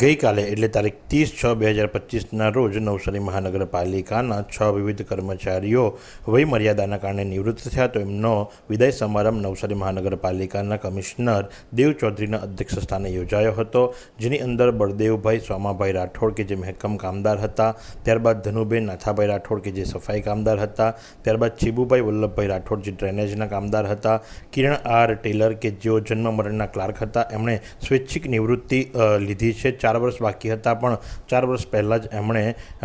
ગઈકાલે, એટલે તારીખ ત્રીસ છ બે હજાર પચીસના રોજ નવસારી મહાનગરપાલિકાના છ વિવિધ કર્મચારીઓ વય મર્યાદાના કારણે નિવૃત્ત થયા. તો એમનો વિદાય સમારંભ નવસારી મહાનગરપાલિકાના કમિશનર દેવ ચૌધરીના અધ્યક્ષ સ્થાને યોજાયો હતો, જેની અંદર બળદેવભાઈ સોમાભાઈ રાઠોડ કે જે મહેકમ કામદાર હતા, ત્યારબાદ ધનુભાઈ નાથાભાઈ રાઠોડ કે જે સફાઈ કામદાર હતા, ત્યારબાદ ચીબુભાઈ વલ્લભભાઈ રાઠોડ જે ડ્રેનેજના કામદાર હતા, કિરણ આર ટેલર કે જેઓ જન્મ મરણના ક્લાર્ક હતા. એમણે સ્વૈચ્છિક નિવૃત્તિ લીધી છે. ચાર વર્ષ બાકી હતા, પણ ચાર વર્ષ પહેલાં જ એમણે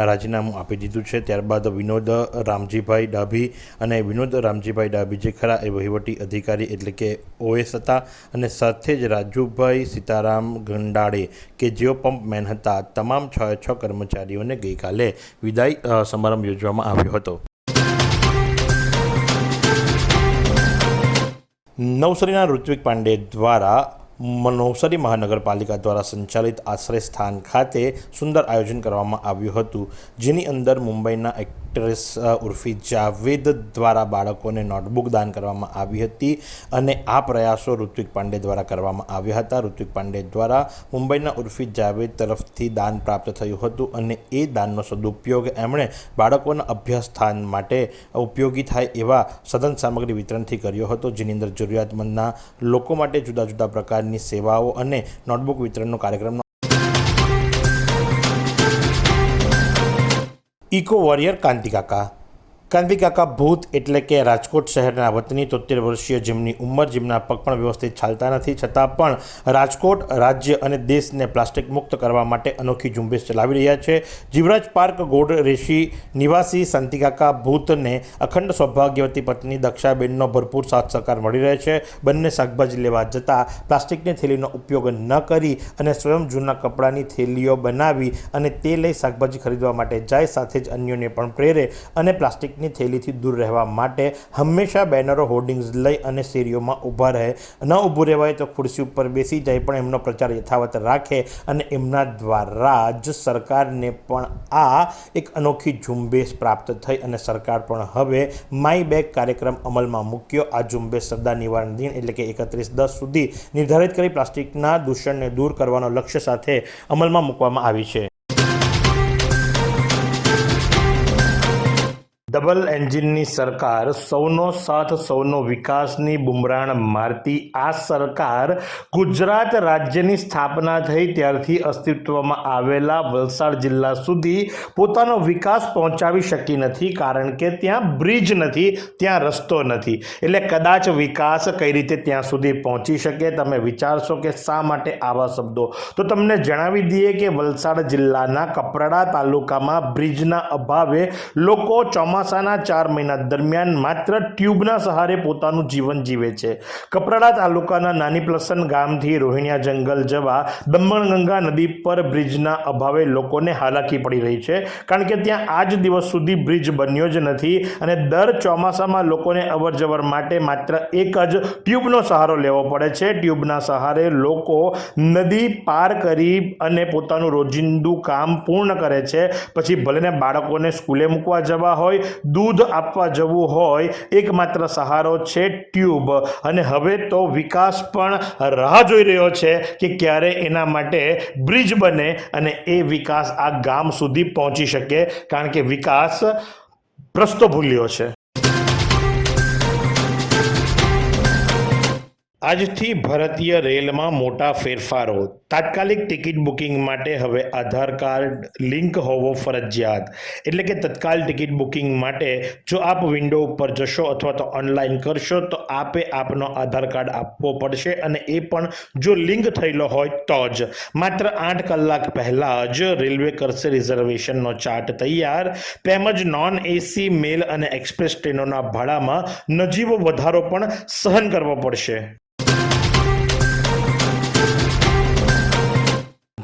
રાજીનામું આપી દીધું છે. ત્યારબાદ વિનોદ રામજીભાઈ ડાભી અને વિનોદ રામજીભાઈ ડાભી જે ખરા એ વહીવટી અધિકારી એટલે કે ઓએસ હતા અને સાથે જ રાજુભાઈ સીતારામ ગંડાળે કે જેઓ પંપ મેન હતા, તમામ છ છ કર્મચારીઓને ગઈકાલે વિદાય સમારંભ યોજવામાં આવ્યો હતો. નવસારીના ઋત્વિક પાંડે દ્વારા નવસારી મહાનગરપાલિકા દ્વારા સંચાલિત આશ્રય સ્થાન ખાતે સુંદર આયોજન કરવામાં આવ્યું હતું, જેની અંદર મુંબઈના એક્ટ્રેસ ઉર્ફી જાવેદ દ્વારા બાળકોને નોટબુક દાન કરવામાં આવી હતી અને આ પ્રયાસો ઋત્વિક પાંડે દ્વારા કરવામાં આવ્યા હતા. ઋત્વિક પાંડે દ્વારા મુંબઈના ઉર્ફી જાવેદ તરફથી દાન પ્રાપ્ત થયું હતું અને એ દાનનો સદુપયોગ એમણે બાળકોના અભ્યાસ સ્થાન માટે ઉપયોગી થાય એવા સદન સામગ્રી વિતરણથી કર્યો હતો, જેની અંદર જરૂરિયાતમંદના લોકો માટે જુદા જુદા પ્રકારની સેવાઓ અને નોટબુક વિતરણનો કાર્યક્રમનો ઇકો વોરિયર કાંતિકાકા. કાંતિકાકા ભૂત એટલે કે રાજકોટ શહેરના વતની તોતેર વર્ષીય જેમની ઉંમર જેમના પગ પણ વ્યવસ્થિત ચાલતા નથી, છતાં પણ રાજકોટ રાજ્ય અને દેશને પ્લાસ્ટિક મુક્ત કરવા માટે અનોખી ઝુંબેશ ચલાવી રહ્યા છે. જીવરાજ પાર્ક ગોડ રેશી નિવાસી શાંતિકાકા ભૂતને અખંડ સૌભાગ્યવતી પત્ની દક્ષાબેનનો ભરપૂર સાથ સહકાર મળી રહે છે. બંને શાકભાજી લેવા જતાં પ્લાસ્ટિકની થેલીનો ઉપયોગ ન કરી અને સ્વયં જૂના કપડાની થેલીઓ બનાવી અને તે લઈ શાકભાજી ખરીદવા માટે જાય સાથે જ અન્યોને પણ પ્રેરે અને પ્લાસ્ટિકની થેલીથી દૂર રહેવા માટે હંમેશા બેનરો, હોર્ડિંગ્સ લઈ અને શેરીઓમાં ઊભા રહે. ન ઊભું રહેવાય તો ખુરશી ઉપર બેસી જાય, પણ એમનો પ્રચાર યથાવત રાખે અને એમના દ્વારા જ સરકારને પણ આ એક અનોખી ઝુંબેશ પ્રાપ્ત થઈ અને સરકાર પણ હવે માય બેગ કાર્યક્રમ અમલમાં મૂક્યો. આ ઝુંબેશ સદા નિવારણ દિન એટલે કે એકત્રીસ દસ સુધી નિર્ધારિત કરી પ્લાસ્ટિકના દૂષણને દૂર કરવાનો લક્ષ્ય સાથે અમલમાં મૂકવામાં આવી છે. ડબલ એન્જિનની સરકાર સૌનો સાથ, સૌનો વિકાસની બુમરાણ મારતી આ સરકાર ગુજરાત રાજ્યની સ્થાપના થઈ ત્યારથી અસ્તિત્વમાં આવેલા વલસાડ જિલ્લા સુધી પોતાનો વિકાસ પહોંચાવી શકી નથી કારણ કે ત્યાં બ્રિજ નથી, ત્યાં રસ્તો નથી. એટલે કદાચ વિકાસ કઈ રીતે ત્યાં સુધી પહોંચી શકે, તમે વિચારશો કે શા માટે આવા શબ્દો? તો તમને જણાવી દઈએ કે વલસાડ જિલ્લાના કપરાડા તાલુકામાં બ્રિજના અભાવે લોકો ચોમાસાના ચાર મહિના દરમિયાન માત્ર ટ્યુબના સહારે પોતાનું જીવન જીવે છે. કપરાડા તાલુકાના નાની પ્લસન ગામથી રોહિણિયા જંગલ જવા દમણગંગા નદી પર બ્રિજના અભાવે લોકોને હાલાકી પડી રહી છે. કારણ કે ત્યાં આજ દિવસ સુધી બ્રિજ બન્યો જ નથી અને દર ચોમાસામાં લોકોને અવરજવર માટે માત્ર એક જ ટ્યુબનો સહારો લેવો પડે છે. ટ્યુબના સહારે લોકો નદી પાર કરી અને પોતાનું રોજિંદુ કામ પૂર્ણ કરે છે. પછી ભલેને બાળકોને સ્કૂલે મૂકવા જવા હોય દૂધ આપવા જવું હોય, એકમાત્ર સહારો છે ટ્યુબ. અને હવે તો વિકાસ પણ રાહ જોઈ રહ્યો છે કે ક્યારે એના માટે બ્રિજ બને અને એ વિકાસ આ ગામ સુધી પહોંચી શકે. કારણ કે વિકાસ પ્રસ્તો ભૂલ્યો છે. આજથી ભારતીય રેલમાં મોટા ફેરફારો. તાત્કાલિક ટિકિટ બુકિંગ માટે હવે આધાર કાર્ડ લિંક હોવો ફરજિયાત. એટલે કે તત્કાલ ટિકિટ બુકિંગ માટે જો આપ વિન્ડો ઉપર જશો અથવા તો ઓનલાઈન કરશો તો આપે આપનો આધાર કાર્ડ આપવો પડશે અને એ પણ જો લિંક થયેલો હોય તો જ. માત્ર આઠ કલાક પહેલાં જ રેલવે કરશે રિઝર્વેશનનો ચાર્ટ તૈયાર. તેમજ નોન એસી, મેલ અને એક્સપ્રેસ ટ્રેનોના ભાડામાં નજીવો વધારો પણ સહન કરવો પડશે.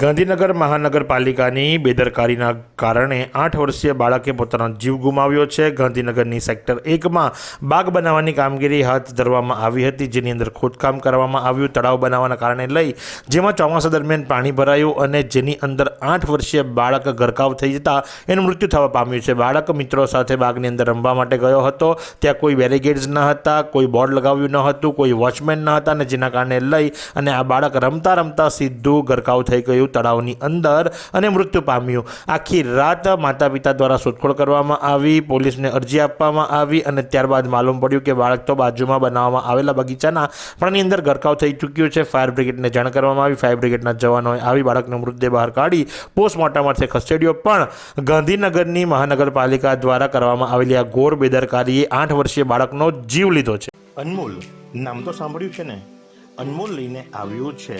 ગાંધીનગર મહાનગરપાલિકાની બેદરકારીના કારણે આઠ વર્ષીય બાળકે પોતાનો જીવ ગુમાવ્યો છે. ગાંધીનગરની સેક્ટર એકમાં બાગ બનાવવાની કામગીરી હાથ ધરવામાં આવી હતી, જેની અંદર ખોદકામ કરવામાં આવ્યું. તળાવ બનાવવાના કારણે લઈ જેમાં ચોમાસા દરમિયાન પાણી ભરાયું અને જેની અંદર આઠ વર્ષીય બાળક ગરકાવ થઈ જતાં એનું મૃત્યુ થવા પામ્યું છે. બાળક મિત્રો સાથે બાગની અંદર રમવા માટે ગયો હતો. ત્યાં કોઈ બેરિગેડ્સ ન હતા, કોઈ બોર્ડ લગાવ્યું ન હતું, કોઈ વોચમેન ન હતા અને જેના કારણે લઈ અને આ બાળક રમતા રમતા સીધું ગરકાવ થઈ ગયું તળાવની અંદર અને મૃત્યુ પામ્યું. આખી રાત માતા પિતા દ્વારા શોધખોળ કરવામાં આવી, પોલીસને અરજી આપવામાં આવી અને ત્યારબાદ માલુમ પડ્યું કે બાળક તો બાજુમાં બનાવવામાં આવેલા બગીચાના પણની અંદર ગરકાવ થઈ ચૂક્યું છે. ફાયર બ્રિગેડને જાણ કરવામાં આવી. ફાયર બ્રિગેડના જવાનોએ આવી બાળકનો મૃતદેહ બહાર કાઢી પોસ્ટમોર્ટમ અર્થે ખસેડ્યો. પણ ગાંધીનગરની મહાનગરપાલિકા દ્વારા કરવામાં આવેલી આ ઘોર બેદરકારીએ આઠ વર્ષીય બાળકનો જીવ લીધો છે. અનમોલ, નામ તો સાંભળ્યું છે ને? અનમોલ લઈને આવ્યું છે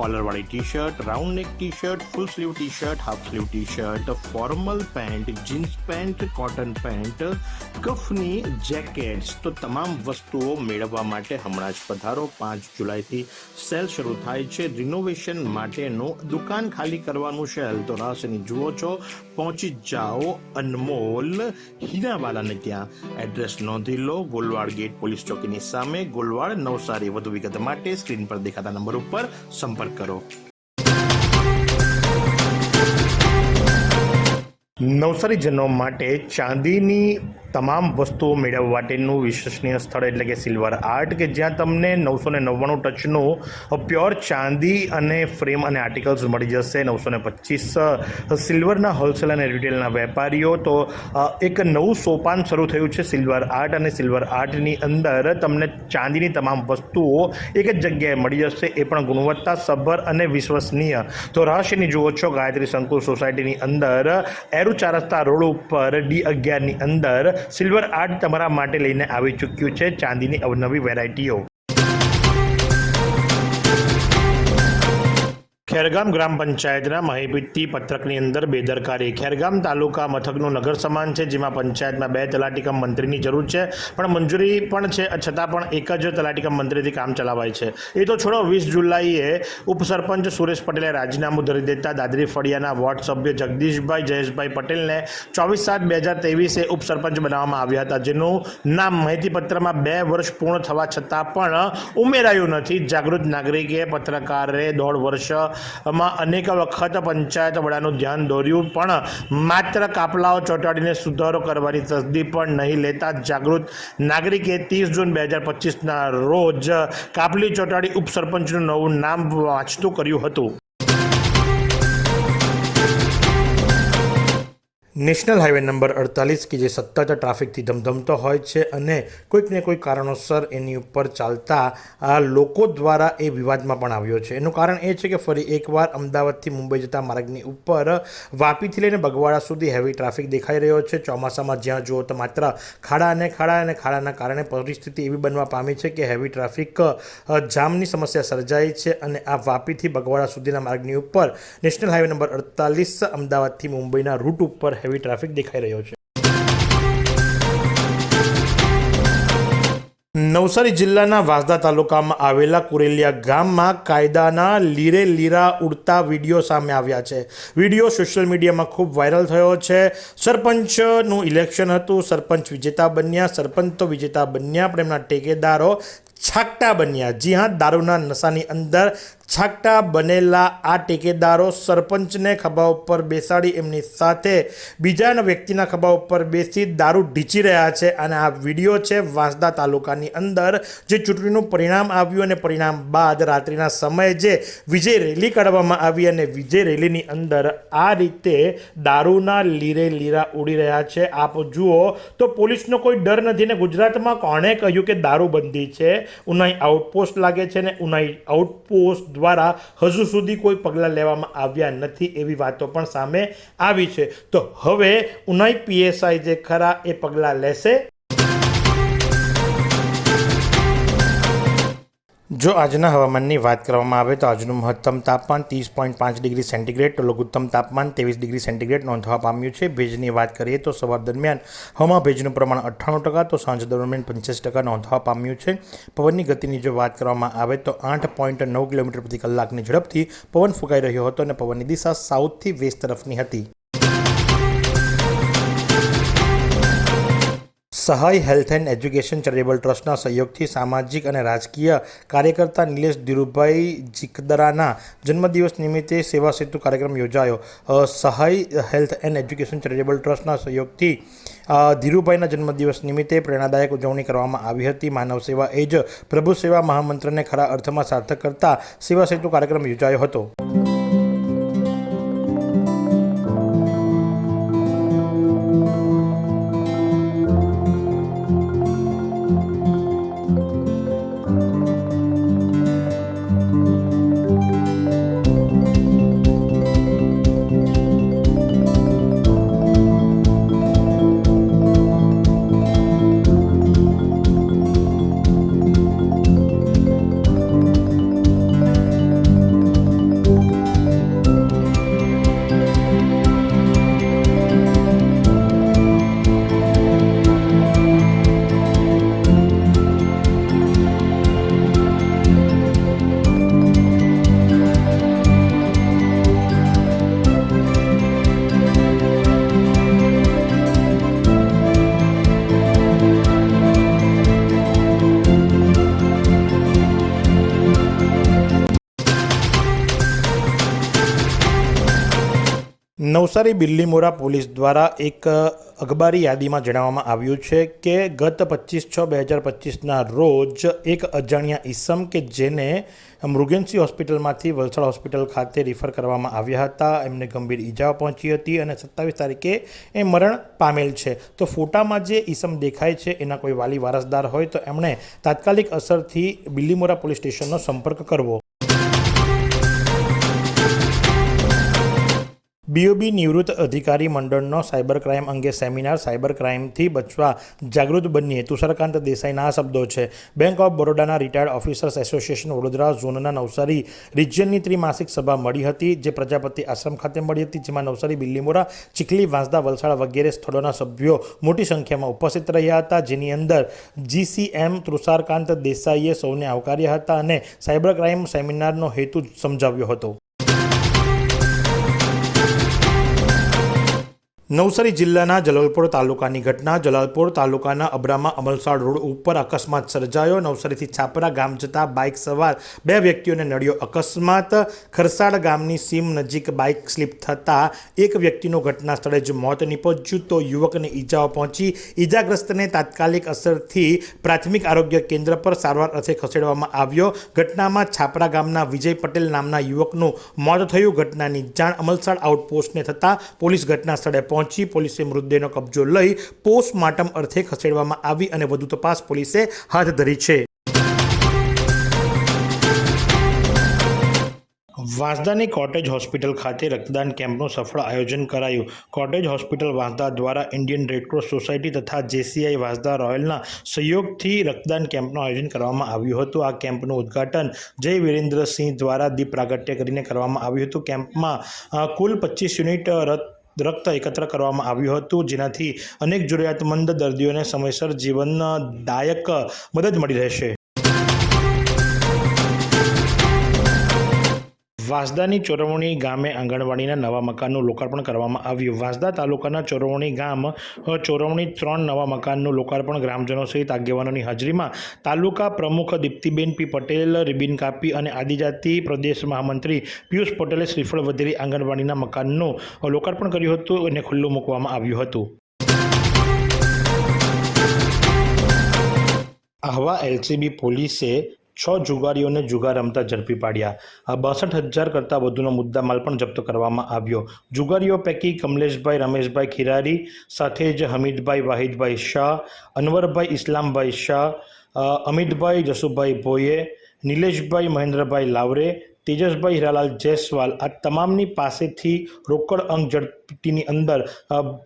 કોલરવાળી T shirt round neck T shirt full sleeve T shirt half sleeve T shirt formal pant, jeans pant, cotton pant, કફની jackets તો તમામ વસ્તુઓ મેળવવા માટે હમણાં જ પધારો. પાંચ જુલાઈથી સેલ શરૂ થાય છે. રિનોવેશન માટેનું દુકાન ખાલી કરવાનું સેલ તો રાસની જુઓ છો. પહોંચી જાઓ અનમોલ હીરાવાલાને ત્યાં. એડ્રેસ નોંધી લો. ગોલવાડ ગેટ પોલીસ ચોકીની સામે. ગોલવાડ નવસારી. વધુ વિગત માટે સ્ક્રીન પર દેખાતા નંબર ઉપર સંપર્ક કરો. નવસારીજનો માટે ચાંદીની તમામ વસ્તુઓ મેળવવા માટેનું વિશ્વસનીય સ્થળ એટલે કે સિલ્વર આર્ટ, કે જ્યાં તમને નવસો ને નવ્વાણું ટચનું પ્યોર ચાંદી અને ફ્રેમ અને આર્ટિકલ્સ મળી જશે. નવસો ને પચીસ સિલ્વરના હોલસેલ અને રિટેલના વેપારીઓ. તો એક નવું સોપાન શરૂ થયું છે સિલ્વર આર્ટ અને સિલ્વર આર્ટની અંદર. તમને ચાંદીની તમામ વસ્તુઓ એક જ જગ્યાએ મળી જશે. એ પણ ગુણવત્તા, સભર અને વિશ્વસનીય. તો રહસ્યની જુઓ છો ગાયત્રી સંકુલ સોસાયટીની અંદર. એરુ રસ્તા રોડ ઉપર ડી અગિયારની અંદર સિલ્વર આર્ટ તમારા માટે લઈને આવી ચૂક્યું છે ચાંદીની અવનવી વેરાયટીઓ. ખેરગામ ગ્રામ પંચાયતના માહિતી પત્રકની અંદર બેદરકારી. ખેરગામ તાલુકા મથકનું નગર સમાન છે, જેમાં પંચાયતમાં બે તલાટીકમ મંત્રીની જરૂર છે, પણ મંજૂરી પણ છે, છતાં પણ એક જ તલાટીકમ મંત્રીથી કામ ચલાવાય છે. એ તો છોડો, વીસ જુલાઈએ ઉપસરપંચ સુરેશ પટેલે રાજીનામું ધરી દેતા દાદરી ફળિયાના વોર્ડ સભ્ય જગદીશભાઈ જયેશભાઈ પટેલને ચોવીસ સાત બે હજાર ત્રેવીસે ઉપસરપંચ બનાવવામાં આવ્યા હતા, જેનું નામ માહિતી પત્રમાં બે વર્ષ પૂર્ણ થવા છતાં પણ ઉમેરાયું નથી. જાગૃત નાગરિકે પત્રકારે દોઢ વર્ષ માં અનેક વખત પંચાયત વડાનું ધ્યાન દોર્યું, પણ માત્ર કાપલાઓ ચોંટાડીને સુધારો કરવાની તસદી પણ નહીં લેતા જાગૃત નાગરિકે ત્રીસ જૂન બે હજાર પચીસના રોજ કાપલી ચોંટાડી ઉપસરપંચનું નવું નામ વાંચતું કર્યું હતું. નેશનલ હાઈવે નંબર અડતાલીસ કે જે સતત ટ્રાફિકથી ધમધમતો હોય છે અને કોઈકને કોઈ કારણોસર એની ઉપર ચાલતા, આ લોકો દ્વારા એ વિવાદમાં પણ આવ્યો છે. એનું કારણ એ છે કે ફરી એકવાર અમદાવાદથી મુંબઈ જતા માર્ગની ઉપર વાપીથી લઈને બગવાડા સુધી હેવી ટ્રાફિક દેખાઈ રહ્યો છે. ચોમાસામાં જ્યાં જુઓ તો માત્ર ખાડા અને ખાડા અને ખાડાના કારણે પરિસ્થિતિ એવી બનવા પામી છે કે હેવી ટ્રાફિક જામની સમસ્યા સર્જાઈ છે અને આ વાપીથી બગવાડા સુધીના માર્ગની ઉપર નેશનલ હાઈવે નંબર અડતાલીસ અમદાવાદથી મુંબઈના રૂટ ઉપર હેવી ટ્રાફિક દેખાઈ રહ્યો છે. નવસારી જિલ્લાના વાંસદા તાલુકામાં આવેલા કુરેલિયા ગામમાં કાયદાના લીરે લીરા ઉડતા વીડિયો સામે આવ્યા છે. વીડિયો સોશિયલ મીડિયામાં ખૂબ વાયરલ થયો છે. સરપંચનું ઇલેક્શન હતું. સરપંચ વિજેતા બન્યા. સરપંચ તો વિજેતા બન્યા, પણ એમના ટેકેદારો છાકટા બન્યા. જી હા, દારૂના નશાની અંદર છાકટા બનેલા આ ટેકેદારો સરપંચને ખભા ઉપર બેસાડી એમની સાથે બીજા વ્યક્તિના ખભા ઉપર બેસી દારૂ ઢીંચી રહ્યા છે. અને આ વીડિયો છે વાંસદા તાલુકાની અંદર, જે ચૂંટણીનું પરિણામ આવ્યું અને પરિણામ બાદ રાત્રિના સમયે જે વિજય રેલી કાઢવામાં આવી અને વિજય રેલીની અંદર આ રીતે દારૂના લીરે લીરા ઉડી રહ્યા છે. આપ જુઓ તો પોલીસનો કોઈ ડર નથી ને ગુજરાતમાં કોણે કહ્યું કે દારૂબંધી છે? ઉનાઈ આઉટપોસ્ટ લાગે છે ને ઉનાઈ આઉટપોસ્ટ દ્વારા હજુ સુધી કોઈ પગલાં લેવામાં આવ્યા નથી એવી વાતો પણ સામે આવી છે. તો હવે ઉનાઈ પીએસઆઈ જે ખરા એ પગલાં લેશે. જો આજના હવામાનની વાત કરવામાં આવે તો આજનું મહત્તમ તાપમાન ત્રીસ પોઈન્ટ પાંચ ડિગ્રી સેન્ટીગ્રેડ, તો લઘુત્તમ તાપમાન ત્રેવીસ ડિગ્રી સેન્ટીગ્રેડ નોંધવા પામ્યું છે. ભેજની વાત કરીએ તો સવાર દરમિયાન હવામાં ભેજનું પ્રમાણ અઠ્ઠાણું ટકા, તો સાંજ દરમિયાન પંચ્યાસી ટકા નોંધવા પામ્યું છે. પવનની ગતિની જો વાત કરવામાં આવે તો આઠ પોઈન્ટ નવ કિલોમીટર પ્રતિ કલાકની ઝડપથી પવન ફૂંકાઈ રહ્યો હતો અને પવનની દિશા સાઉથથી વેસ્ટ તરફની હતી. સહાય, હેલ્થ એન્ડ એજ્યુકેશન ચેરિટેબલ ટ્રસ્ટના સહયોગથી સામાજિક અને રાજકીય કાર્યકર્તા નિલેશ ધીરુભાઈ જીકદરાના જન્મદિવસ નિમિત્તે સેવા સેતુ કાર્યક્રમ યોજાયો. સહાય, હેલ્થ એન્ડ એજ્યુકેશન ચેરિટેબલ ટ્રસ્ટના સહયોગથી ધીરુભાઈના જન્મદિવસ નિમિત્તે પ્રેરણાદાયક ઉજવણી કરવામાં આવી હતી. માનવ સેવા એ જ પ્રભુ સેવા મહામંત્રને ખરા અર્થમાં સાર્થક કરતા સેવા સેતુ કાર્યક્રમ યોજાયો હતો. નવસારી બિલ્લીમોરા પોલીસ દ્વારા એક અખબારી યાદીમાં જણાવવામાં આવ્યું છે કે ગત પચીસ છ બે હજાર પચીસના રોજ એક અજાણ્યા ઈસમ કે જેને મૃગેન્સી હોસ્પિટલમાંથી વલસાડ હોસ્પિટલ ખાતે રિફર કરવામાં આવ્યા હતા, એમને ગંભીર ઈજાઓ પહોંચી હતી અને સત્તાવીસ તારીખે એ મરણ પામેલ છે. તો ફોટામાં જે ઈસમ દેખાય છે એના કોઈ વાલી વારસદાર હોય તો એમણે તાત્કાલિક અસરથી બિલ્લીમોરા પોલીસ સ્ટેશનનો સંપર્ક કરવો. બીઓબી નિવૃત્ત અધિકારી મંડળનો સાયબર ક્રાઇમ અંગે સેમિનાર સાયબર ક્રાઇમથી બચવા જાગૃત બનીએ. તુષારકાંત દેસાઈના આ શબ્દો છે. બેંક ઓફ બરોડાના રિટાયર્ડ ઓફિસર્સ એસોસિએશન વડોદરા ઝોનના નવસારી રિજિયનની ત્રિમાસિક સભા મળી હતી, જે પ્રજાપતિ આશ્રમ ખાતે મળી હતી, જેમાં નવસારી, બિલ્લીમોરા, ચીખલી, વાંસદા, વલસાડ વગેરે સ્થળોના સભ્યો મોટી સંખ્યામાં ઉપસ્થિત રહ્યા હતા. જેની અંદર જીસીએમ તુષારકાંત દેસાઈએ સૌને આવકાર્યા હતા અને સાયબર ક્રાઇમ સેમિનારનો હેતુ સમજાવ્યો હતો. નવસારી જિલ્લાના જલાલપોર તાલુકાની ઘટના. જલાલપોર તાલુકાના અબ્રામા અમલસાડ રોડ ઉપર અકસ્માત સર્જાયો. નવસારીથી છાપરા ગામ જતા બાઇક સવાર બે વ્યક્તિઓને નડ્યો અકસ્માત. ખરસાડ ગામની સીમ નજીક બાઇક સ્લીપ થતાં એક વ્યક્તિનું ઘટના સ્થળે જ મોત નિપજ્યું. તો યુવકને ઈજાઓ પહોંચી. ઈજાગ્રસ્તને તાત્કાલિક અસરથી પ્રાથમિક આરોગ્ય કેન્દ્ર પર સારવાર અર્થે ખસેડવામાં આવ્યો. ઘટનામાં છાપરા ગામના વિજય પટેલ નામના યુવકનું મોત થયું. ઘટનાની જાણ અમલસાડ આઉટપોસ્ટને થતાં પોલીસ ઘટના સ્થળે પહોંચી પોલીસે મૃતદેહનો કબજો લઈ પોસ્ટમોર્ટમ અર્થે ખસેડવામાં આવી અને વધુ તપાસ પોલીસે હાથ ધરી છે. વાંસદાની કોટેજ હોસ્પિટલ ખાતે રક્તદાન કેમ્પનું સફળ આયોજન કરાયું. કોટેજ હોસ્પિટલ વાંસદા દ્વારા ઇન્ડિયન રેડક્રોસ સોસાયટી તથા જેસીઆઈ વાંસદા રોયલના સહયોગથી રક્તદાન કેમ્પનું આયોજન કરવામાં આવ્યું હતું. આ કેમ્પનું ઉદ્ઘાટન જય વિરેન્દ્રસિંહ દ્વારા દીપ પ્રાગટ્ય કરીને કરવામાં આવ્યું હતું. કેમ્પમાં કુલ પચીસ યુનિટ રક્ત રક્ત એકત્ર કરવામાં આવ્યું હતું. જેનાથી અનેક જરૂરિયાતમંદ દર્દીઓને સમયસર જીવનદાયક મદદ મળી રહેશે. વાંસદાની ચોરવણી ગામે આંગણવાડીના નવા મકાનનું લોકાર્પણ કરવામાં આવ્યું. વાંસદા તાલુકાના ચોરવણી ગામ ચોરવણી ત્રણ નવા મકાનનું લોકાર્પણ ગ્રામજનો સહિત આગેવાનોની હાજરીમાં તાલુકા પ્રમુખ દીપ્તિબેન પી પટેલ, રિબિન કાપી અને આદિજાતિ પ્રદેશ મહામંત્રી પિયુષ પટેલે શ્રીફળ વધેરી આંગણવાડીના મકાનનું લોકાર્પણ કર્યું હતું અને ખુલ્લું મૂકવામાં આવ્યું હતું. આહવા એલસીબી પોલીસે છ જુગારીઓને જુગાર રમતા ઝડપી પાડ્યા. આ બાસઠ હજાર કરતાં વધુનો મુદ્દામાલ પણ જપ્ત કરવામાં આવ્યો. જુગારીઓ પૈકી કમલેશભાઈ, રમેશભાઈ ખિરારી સાથે જ હમીદભાઈ, વાહિદભાઈ શાહ, અનવરભાઈ ઇસ્લામભાઈ શાહ અમિતભાઈ જસુભાઈ ભોઈએ, નિલેશભાઈ મહેન્દ્રભાઈ લાવરે તેજસભાઈ હીરાલાલ જયસ્વાલ આ તમામની પાસેથી રોકડ અંક ઝડપીની અંદર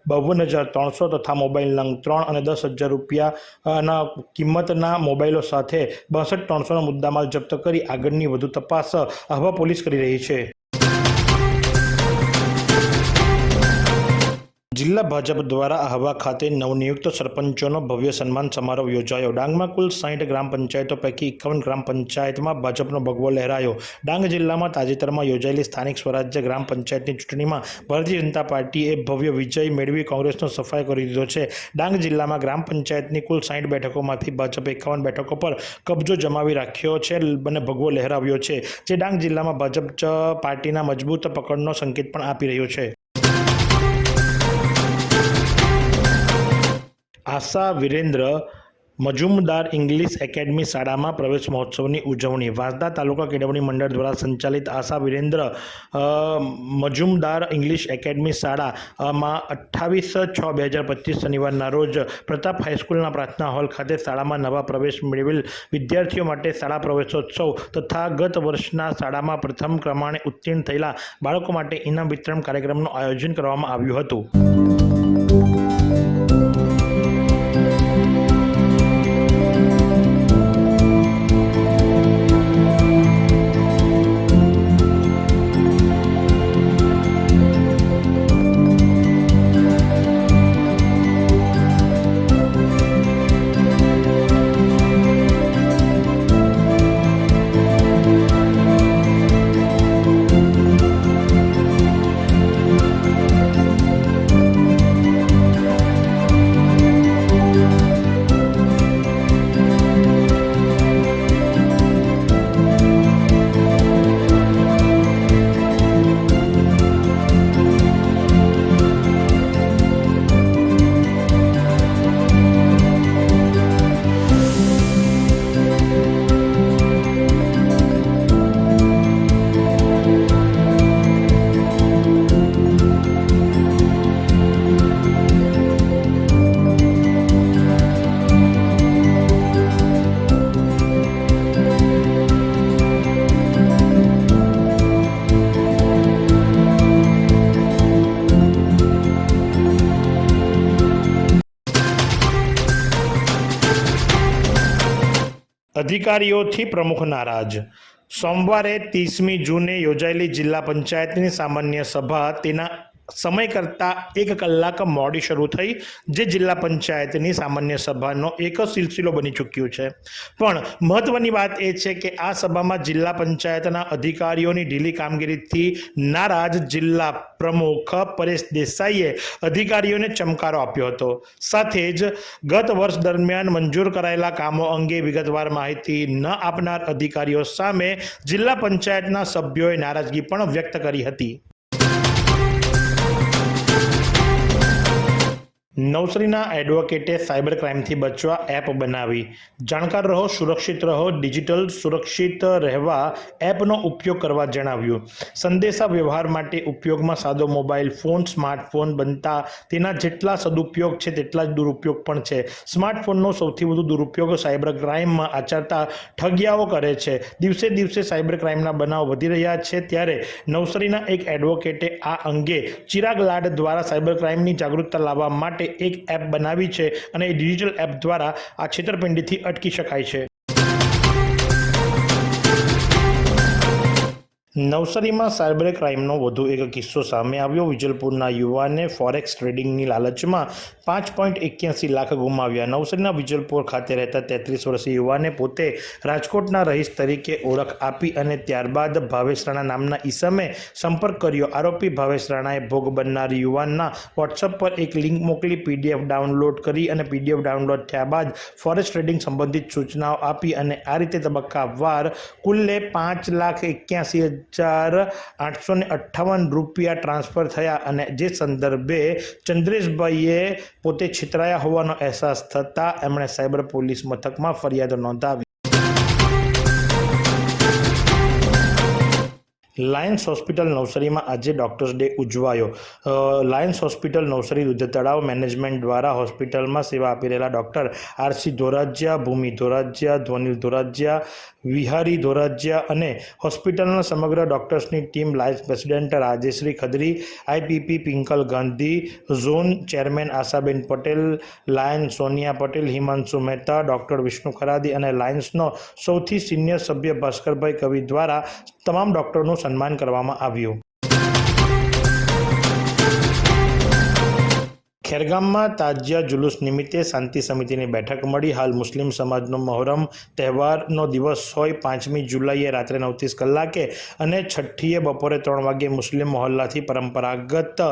બાવન હજાર ત્રણસો તથા મોબાઈલ નંગ ત્રણ અને દસ હજાર રૂપિયાના કિંમતના મોબાઈલો સાથે બાસઠ ત્રણસોનો મુદ્દામાલ જપ્ત કરી આગળની વધુ તપાસ આહવા પોલીસ કરી રહી છે. જિલ્લા ભાજપ દ્વારા આહવા ખાતે નવનિયુક્ત સરપંચોનો ભવ્ય સન્માન સમારોહ યોજાયો. ડાંગમાં કુલ સાઠ ગ્રામ પંચાયતો પૈકી એકાવન ગ્રામ પંચાયતમાં ભાજપનો ભગવો લહેરાયો. ડાંગ જિલ્લામાં તાજેતરમાં યોજાયેલી સ્થાનિક સ્વરાજ્ય ગ્રામ પંચાયતની ચૂંટણીમાં ભારતીય જનતા પાર્ટીએ ભવ્ય વિજય મેળવી કોંગ્રેસનો સફાઈ કરી દીધો છે. ડાંગ જિલ્લામાં ગ્રામ પંચાયતની કુલ સાઠ બેઠકોમાંથી ભાજપે એકાવન બેઠકો પર કબજો જમાવી રાખ્યો છે અને ભગવો લહેરાવ્યો છે, જે ડાંગ જિલ્લામાં ભાજપ પાર્ટીના મજબૂત પકડનો સંકેત પણ આપી રહ્યો છે. આશા વિરેન્દ્ર, મજુમદાર ઇંગ્લિશ એકેડમી શાળામાં પ્રવેશ મહોત્સવની ઉજવણી. વાંસદા તાલુકા કેળવણી મંડળ દ્વારા સંચાલિત આશા વિરેન્દ્ર મજુમદાર ઇંગ્લિશ એકેડમી શાળામાં અઠ્ઠાવીસ છ બે હજાર પચીસ શનિવારના રોજ પ્રતાપ હાઈસ્કૂલના પ્રાર્થના હોલ ખાતે શાળામાં નવા પ્રવેશ મેળવેલ વિદ્યાર્થીઓ માટે શાળા પ્રવેશોત્સવ તથા ગત વર્ષના શાળામાં પ્રથમ ક્રમાણે ઉત્તીર્ણ થયેલા બાળકો માટે ઇનામ વિતરણ કાર્યક્રમનું આયોજન કરવામાં આવ્યું હતું. અધિકારીઓથી પ્રમુખ નારાજ. સોમવારે ત્રીસમી જૂને યોજાયેલી જિલ્લા પંચાયતની સામાન્ય સભા તેના સમય કરતાં એક કલાક મોડી શરૂ થઈ, જે જિલ્લા પંચાયતની સામાન્ય સભાનો એક સિલસિલો બની ચૂક્યો છે. પણ મહત્વની વાત એ છે કે આ સભામાં જિલ્લા પંચાયતના અધિકારીઓની ઢીલી કામગીરીથી નારાજ જિલ્લા પ્રમુખ પરેશ દેસાઈએ અધિકારીઓને ચમકારો આપ્યો હતો. સાથે જ ગત વર્ષ દરમિયાન મંજૂર કરાયેલા કામો અંગે વિગતવાર માહિતી ન આપનાર અધિકારીઓ સામે જિલ્લા પંચાયતના સભ્યોએ નારાજગી પણ વ્યક્ત કરી હતી. નવસારીના એડવોકેટે સાયબર ક્રાઇમથી બચવા એપ બનાવી. જાણકાર રહો, સુરક્ષિત રહો, ડિજિટલ સુરક્ષિત રહેવા એપનો ઉપયોગ કરવા જણાવ્યું. સંદેશા વ્યવહાર માટે ઉપયોગમાં સાદો મોબાઈલ ફોન, સ્માર્ટફોન બનતા તેના જેટલા સદુપયોગ છે તેટલા જ દુરુપયોગ પણ છે. સ્માર્ટફોનનો સૌથી વધુ દુરુપયોગ સાયબર ક્રાઇમમાં આચરતા ઠગિયાઓ કરે છે. દિવસે દિવસે સાયબર ક્રાઇમના બનાવ વધી રહ્યા છે ત્યારે નવસરીના એક એડવોકેટે આ અંગે ચિરાગ લાડ દ્વારા સાયબર ક્રાઇમની જાગૃતતા લાવવા માટે એક એપ બનાવી છે અને એ ડિજિટલ એપ દ્વારા આ છેતરપિંડીથી અટકી શકાય છે. નવસારીમાં સાયબર ક્રાઇમનો વધુ એક કિસ્સો સામે આવ્યો. વિજલપુરના યુવાને ફોરેક્સ ટ્રેડિંગની લાલચમાં પાંચ પોઈન્ટ એક્યાસી લાખ ગુમાવ્યા. નવસારીના વિજલપુર ખાતે રહેતા તેત્રીસ વર્ષીય યુવાને પોતે રાજકોટના રહીશ તરીકે ઓળખ આપી અને ત્યારબાદ ભાવેશ રાણા નામના ઈસમે સંપર્ક કર્યો. આરોપી ભાવેશ રાણાએ ભોગ બનનાર યુવાનના વોટ્સઅપ પર એક લિંક મોકલી પીડીએફ ડાઉનલોડ કરી અને પીડીએફ ડાઉનલોડ થયા બાદ ફોરેસ્ટ ટ્રેડિંગ સંબંધિત સૂચનાઓ આપી અને આ રીતે તબક્કાવાર કુલ્લે પાંચ લાખ એક્યાસી હજાર આઠસો અઠ્ઠાવન રૂપિયા ટ્રાન્સફર થયા અને જે સંદર્ભે ચંદ્રેશભાઈએ પોતે છેતરાયા હોવાનો અહેસાસ થતાં એમણે સાયબર પોલીસ મથકમાં ફરિયાદ નોંધાવી. લાયન્સ હોસ્પિટલ નવસારીમાં આજે ડૉક્ટર્સ ડે ઉજવાયો. લાયન્સ હોસ્પિટલ નવસારી દૂધ તળાવ મેનેજમેન્ટ દ્વારા હોસ્પિટલમાં સેવા આપી રહેલા doctor R C Dhorajiya, Bhumi Dhorajiya, Dhvanil Dhorajiya, Vihari Dhorajiya અને હોસ્પિટલના સમગ્ર ડૉક્ટર્સની team Lions president Rajeshri Khadri IPP Pinkal Gandhi, zone chairman Ashaben Patel lion Sonia Patel, Himanshu Mehta doctor Vishnu Kharadi અને લાયન્સનો સૌથી સિનિયર સભ્ય ભાસ્કરભાઈ કવિ દ્વારા તમામ ડૉક્ટરનું સન્માન કરવામાં આવ્યું. ખેરગામમાં તાજિયા જુલુસ નિમિત્તે શાંતિ સમિતિની બેઠક મળી. હાલ મુસ્લિમ સમાજનો મહોરમ તહેવારનો દિવસ હોય પાંચમી જુલાઈએ રાત્રે નવત્રીસ કલાકે અને છઠ્ઠીએ બપોરે ત્રણ વાગ્યે મુસ્લિમ મહોલ્લાથી પરંપરાગત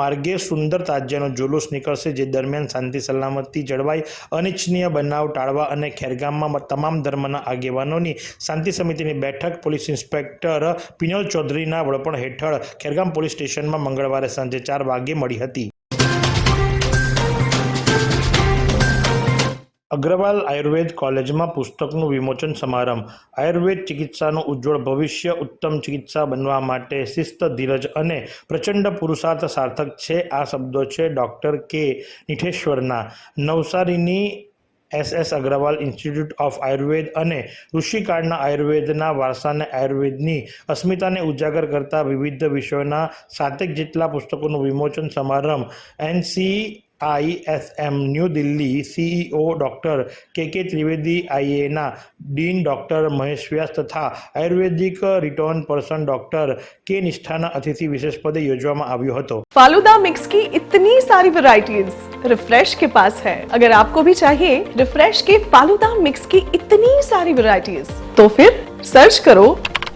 માર્ગે સુંદર તાજિયાનો જુલુસ નીકળશે, જે દરમિયાન શાંતિ, સલામતી જળવાઈ, અનિચ્છનીય બનાવ ટાળવા અને ખેરગામમાં તમામ ધર્મના આગેવાનોની શાંતિ સમિતિની બેઠક પોલીસ ઇન્સ્પેક્ટર પિનલ ચૌધરીના વડપણ હેઠળ ખેરગામ પોલીસ સ્ટેશનમાં મંગળવારે સાંજે ચાર વાગ્યે મળી હતી. અગ્રવાલ આયુર્વેદ કોલેજમાં પુસ્તકનું વિમોચન સમારંભ. આયુર્વેદ ચિકિત્સાનું ઉજ્જવળ ભવિષ્ય, ઉત્તમ ચિકિત્સા બનવા માટે શિસ્ત, ધીરજ અને પ્રચંડ પુરુષાર્થ સાર્થક છે. આ શબ્દો છે ડૉક્ટર કે નિઠેશ્વરના. નવસારીની S S Agrawal institute of Ayurveda અને ઋષિકાળના આયુર્વેદના વારસાને આયુર્વેદની અસ્મિતાને ઉજાગર કરતા વિવિધ વિષયોના સાતેક જેટલા પુસ્તકોનું વિમોચન સમારંભ. NC ISM new Delhi CEO doctor K K Trivedi આઈએના dean doctor Mahesh Vyas તથા આયુર્વેદિક રિટર્ન પર્સન ડૉક્ટર કે નિષ્ઠાના અતિથિ વિશેષ પદે યોજવામાં આવ્યો હતો फालूदा मिक्स की इतनी सारी वैरायटीज रिफ्रेश के पास है अगर आपको भी चाहिए रिफ्रेश के फालूदा मिक्स की इतनी सारी वैरायटीज तो फिर सर्च करो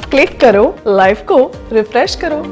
क्लिक करो लाइफ को रिफ्रेश करो